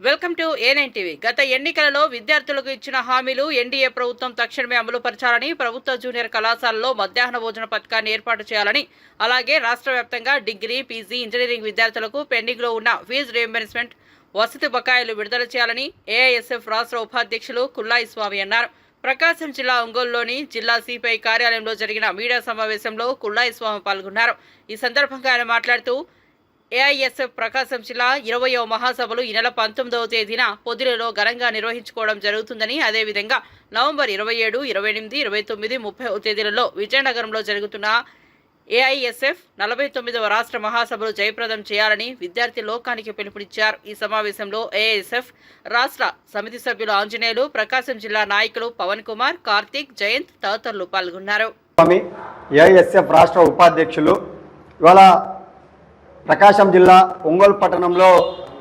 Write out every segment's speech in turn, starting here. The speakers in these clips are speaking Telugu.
Welcome to A TV. గత ఎన్నికలలో విద్యార్థులకు ఇచ్చిన హామీలు ఎన్డీఏ ప్రభుత్వం తక్షణమే అమలు పరచాలని ప్రభుత్వ జూనియర్ కళాశాలలో మధ్యాహ్న భోజన పథకాన్ని ఏర్పాటు చేయాలని అలాగే రాష్ట్ర వ్యాప్తంగా డిగ్రీ పీజీ ఇంజనీరింగ్ విద్యార్థులకు పెండింగ్లో ఉన్న ఫీజు రియంబర్స్మెంట్ వసతి బకాయిలు విడుదల చేయాలని ఏఐఎస్ఎఫ్ రాష్ట్ర ఉపాధ్యక్షులు కుల్లాయి స్వామి అన్నారు. ప్రకాశం జిల్లా ఒంగోలులోని జిల్లా సిపిఐ కార్యాలయంలో జరిగిన మీడియా సమావేశంలో కుల్లాయి స్వామి పాల్గొన్నారు. ఈ సందర్భంగా ఆయన మాట్లాడుతూ ఏఐఎస్ఎఫ్ ప్రకాశం జిల్లా ఇరవయో మహాసభలు ఈ నెల పంతొమ్మిదవ తేదీన పొదిలిలో ఘనంగా నిర్వహించుకోవడం జరుగుతుందని అదేవిధంగా నవంబర్ ఇరవై ఏడు ఇరవై ఎనిమిది ఇరవై తొమ్మిది ముప్పై తేదీలలో విజయనగరంలో జరుగుతున్న ఏఐఎస్ఎఫ్ నలభై తొమ్మిదవ రాష్ట్ర మహాసభలు జయప్రదం చేయాలని విద్యార్థి లోకానికి పిలుపునిచ్చారు. ఈ సమావేశంలో ఏఐఎస్ఎఫ్ రాష్ట్ర సమితి సభ్యులు ఆంజనేయులు ప్రకాశం జిల్లా నాయకులు పవన్ కుమార్ కార్తీక్ జయంత్ తదితరులు పాల్గొన్నారు. ఏఐఎస్ఎఫ్ రాష్ట్ర ఉపాధ్యక్షులు ఇవాళ ప్రకాశం జిల్లా ఒంగోలు పట్టణంలో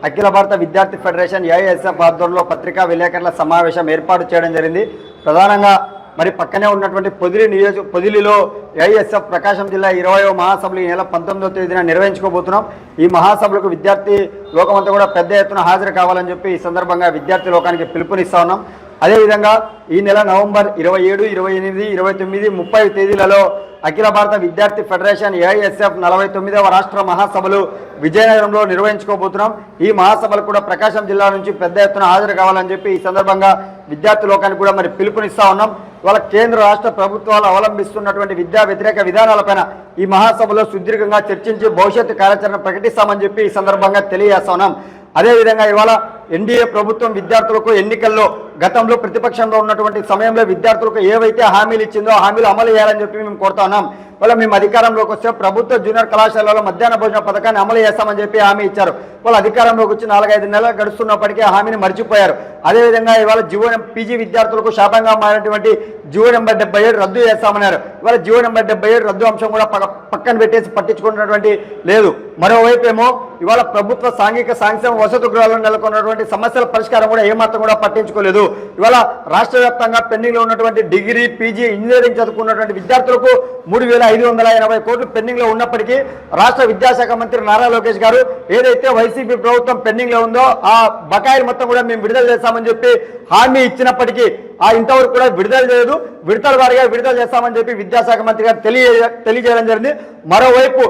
అఖిల భారత విద్యార్థి ఫెడరేషన్ ఏఐఎస్ఎఫ్ ఆధ్వర్యంలో పత్రికా విలేకరుల సమావేశం ఏర్పాటు చేయడం జరిగింది. ప్రధానంగా మరి పక్కనే ఉన్నటువంటి పొదిలి నియోజక పొదిలిలో ఏఐఎస్ఎఫ్ ప్రకాశం జిల్లా ఇరవయో మహాసభలు ఈ నెల పంతొమ్మిదో తేదీన నిర్వహించుకోబోతున్నాం. ఈ మహాసభలకు విద్యార్థి లోకమంతా కూడా పెద్ద ఎత్తున హాజరు కావాలని చెప్పి ఈ సందర్భంగా విద్యార్థి లోకానికి పిలుపునిస్తా ఉన్నాం. అదేవిధంగా ఈ నెల నవంబర్ ఇరవై ఏడు ఇరవై ఎనిమిది ఇరవై తొమ్మిది ముప్పై తేదీలలో అఖిల భారత విద్యార్థి ఫెడరేషన్ ఏఐఎస్ఎఫ్ నలభై తొమ్మిదవ రాష్ట్ర మహాసభలు విజయనగరంలో నిర్వహించుకోబోతున్నాం. ఈ మహాసభలు కూడా ప్రకాశం జిల్లా నుంచి పెద్ద ఎత్తున హాజరు కావాలని చెప్పి ఈ సందర్భంగా విద్యార్థి లోకానికి కూడా మరి పిలుపునిస్తా ఉన్నాం. ఇవాళ కేంద్ర రాష్ట్ర ప్రభుత్వాలు అవలంబిస్తున్నటువంటి విద్యా వ్యతిరేక విధానాలపైన ఈ మహాసభలో సుదీర్ఘంగా చర్చించి భవిష్యత్తు కార్యాచరణ ప్రకటిస్తామని చెప్పి ఈ సందర్భంగా తెలియజేస్తా ఉన్నాం. అదేవిధంగా ఇవాళ ఎన్డీఏ ప్రభుత్వం విద్యార్థులకు ఎన్నికల్లో గతంలో ప్రతిపక్షంలో ఉన్నటువంటి సమయంలో విద్యార్థులకు ఏవైతే హామీలు ఇచ్చిందో హామీలు అమలు చేయాలని చెప్పి మేము కోరుతున్నాం వాళ్ళ మేము అధికారంలోకి వస్తే ప్రభుత్వ జూనియర్ కళాశాలలో మధ్యాహ్న భోజన పథకాన్ని అమలు చేస్తామని చెప్పి హామీ ఇచ్చారు. వాళ్ళు అధికారంలోకి వచ్చి నాలుగైదు నెలలు గడుస్తున్నప్పటికీ హామీని మర్చిపోయారు. అదేవిధంగా ఇవాళ జీవో పీజీ విద్యార్థులకు శాపంగా మారినటువంటి జీవో నెంబర్ డెబ్బై ఏడు రద్దు చేస్తామన్నారు. ఇవాళ జీవో నెంబర్ డెబ్బై ఏడు రద్దు అంశం కూడా పక్కన పెట్టేసి పట్టించుకున్నటువంటి లేదు. మరోవైపు ఏమో ఇవాళ ప్రభుత్వ సాంఘిక సాంక్షేమ వసతి గృహాల్లో నెలకొన్నటువంటి సమస్యల పరిష్కారం కూడా ఏమాత్రం కూడా పట్టించుకోలేదు. ఇవాళ రాష్ట్ర వ్యాప్తంగా పెండింగ్లో ఉన్నటువంటి డిగ్రీ పీజీ ఇంజనీరింగ్ చదువుకున్నటువంటి విద్యార్థులకు మూడు వేల ఐదు వందల ఎనభై కోట్లు పెండింగ్లో ఉన్నప్పటికీ రాష్ట్ర విద్యాశాఖ మంత్రి నారా లోకేష్ గారు ఏదైతే వైసీపీ ప్రభుత్వం పెండింగ్లో ఉందో ఆ బకాయిలు మొత్తం కూడా మేము విడుదల చేస్తామని చెప్పి హామీ ఇచ్చినప్పటికీ ఆ ఇంతవరకు కూడా విడుదల చేయదు విడతల వారిగా విడుదల చేస్తామని చెప్పి విద్యాశాఖ మంత్రి గారు తెలియ తెలియజేయడం జరిగింది. మరోవైపు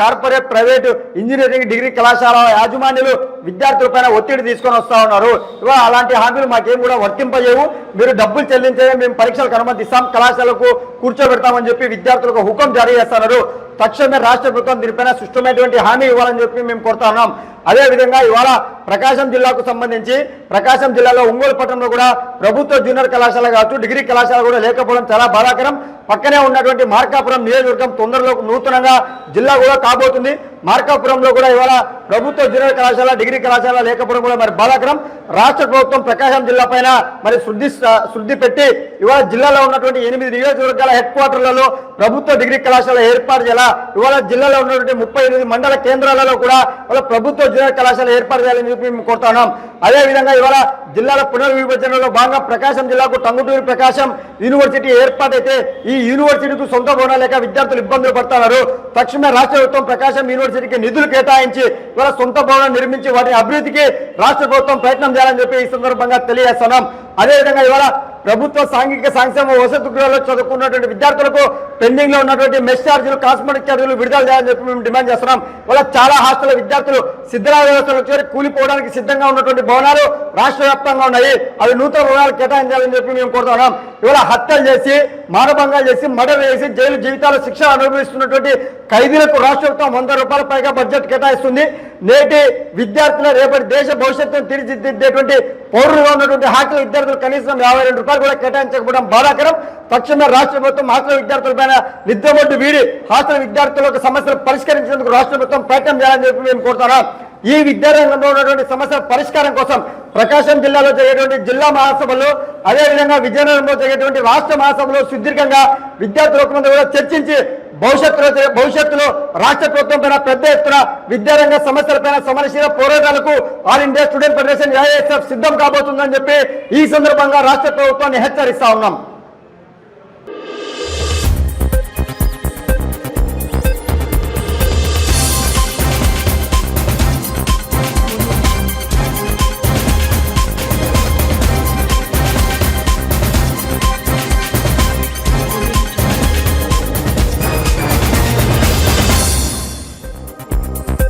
కార్పొరేట్ ప్రైవేటు ఇంజనీరింగ్ డిగ్రీ కళాశాల యాజమాన్యులు విద్యార్థులపైన ఒత్తిడి తీసుకొని వస్తా ఉన్నారు. ఇవాళ అలాంటి హామీలు మాకేం కూడా వర్తింపజేయవు. మీరు డబ్బులు చెల్లించే మేము పరీక్షలకు అనుమతిస్తాం. కళాశాలకు కూర్చోబెడతామని చెప్పి విద్యార్థులకు హుకం జారీ చేస్తున్నారు తక్షణమే రాష్ట్ర ప్రభుత్వం దీనిపైన సుష్టమైనటువంటి హామీ ఇవ్వాలని చెప్పి మేము కోరుతా ఉన్నాం. అదేవిధంగా ఇవాళ ప్రకాశం జిల్లాకు సంబంధించి ప్రకాశం జిల్లాలో ఒంగోలు పట్టణంలో కూడా ప్రభుత్వ జూనియర్ కళాశాల కావచ్చు డిగ్రీ కళాశాల కూడా లేకపోవడం చాలా బాధాకరం. పక్కనే ఉన్నటువంటి మార్కాపురం నియోజకవర్గం తొందరలో నూతనంగా జిల్లా కూడా కాబోతుంది. మార్కాపురంలో కూడా ఇవాళ ప్రభుత్వ జూనియర్ కళాశాల డిగ్రీ కళాశాల లేకపోవడం కూడా మరి బాధాకరం. రాష్ట్ర ప్రభుత్వం ప్రకాశం జిల్లా పైన మరి శుద్ధి శుద్ధి పెట్టి ఇవాళ జిల్లాలో ఉన్నటువంటి ఎనిమిది నియోజకవర్గాల హెడ్ క్వార్టర్లలో ప్రభుత్వ డిగ్రీ కళాశాల ఏర్పాటు చేయాలా? ఇవాళ జిల్లాలో ఉన్నటువంటి ముప్పై ఎనిమిది మండల కేంద్రాలలో కూడా ఇవాళ ప్రభుత్వ జూనియర్ కళాశాల ఏర్పాటు చేయాలని చెప్పి మేము కోరుతున్నాం అదేవిధంగా ఇవాళ జిల్లాల పునర్విభజనలో భాగంగా ప్రకాశం జిల్లాకు టంగుటూరి ప్రకాశం యూనివర్సిటీ ఏర్పాటైతే ఈ యూనివర్సిటీకు సొంత భవనాలు లేక విద్యార్థులు ఇబ్బందులు పడుతున్నారు. తక్షణమే రాష్ట్ర ప్రభుత్వం ప్రకాశం యూనివర్సిటీకి నిధులు కేటాయించి ఇవాళ సొంత భవనం నిర్మించి వాటి అభివృద్ధికి రాష్ట్ర ప్రభుత్వం ప్రయత్నం చేయాలని చెప్పి ఈ సందర్భంగా తెలియజేస్తున్నాం. అదేవిధంగా ఇవాళ ప్రభుత్వ సాంఘిక సంక్షేమ వసతి గృహాల్లో చదువుకున్నటువంటి విద్యార్థులకు పెండింగ్లో ఉన్నటువంటి మెస్ ఛార్జీలు కాస్మెటిక్ ఛార్జీలు విడుదల చేయాలని చెప్పి మేము డిమాండ్ చేస్తున్నాం. ఇవాళ చాలా హాస్టల్ విద్యార్థులు సిద్ధరామ వ్యవస్థలు చేరి కూలిపోవడానికి సిద్ధంగా ఉన్నటువంటి భవనాలు రాష్ట్ర వ్యాప్తంగా ఉన్నాయి. అవి నూతన రుణాలు కేటాయించాలని చెప్పి మేము కోరుతున్నాం. ఇవాళ హత్యలు చేసి మానభంగాలు చేసి మర్డర్ చేసి జైలు జీవితాల శిక్ష అనుభవిస్తున్నటువంటి ఖైదీలకు రాష్ట్ర ప్రభుత్వం వంద రూపాయల పైగా బడ్జెట్ కేటాయిస్తుంది. నేటి విద్యార్థుల రేపటి దేశ భవిష్యత్తును తీర్చిదిద్దేటువంటి పౌరులుగా ఉన్నటువంటి హాస్టల్ విద్యార్థులు కనీసం యాభై రెండు రూపాయలు కూడా కేటాయించకపోవడం బాధాకరం. తక్షణమే రాష్ట్ర ప్రభుత్వం హాస్టల్ విద్యార్థులపైన నిద్రబొడ్డు వీడి హాస్టల్ విద్యార్థులకు సమస్యలు పరిష్కరించేందుకు రాష్ట్ర ప్రభుత్వం ప్రయత్నం చేయాలని చెప్పి మేము కోరుతున్నాం. ఈ విద్యారంగంలో ఉన్నటువంటి సమస్యల పరిష్కారం కోసం ప్రకాశం జిల్లాలో జరిగేటువంటి జిల్లా మహాసభలు అదేవిధంగా విజయనగరంలో జరిగేటువంటి రాష్ట్ర మహాసభలో సుదీర్ఘంగా విద్యార్థుల మంది కూడా చర్చించి భవిష్యత్తులో భవిష్యత్తులో రాష్ట్ర ప్రభుత్వం పైన పెద్ద ఎత్తున విద్యారంగ సమస్యలపైన సమరశీల పోరాటాలకు All India Student Federation AISF సిద్ధం కాబోతుందని చెప్పి ఈ సందర్భంగా రాష్ట్ర ప్రభుత్వాన్ని హెచ్చరిస్తా ఉన్నాం.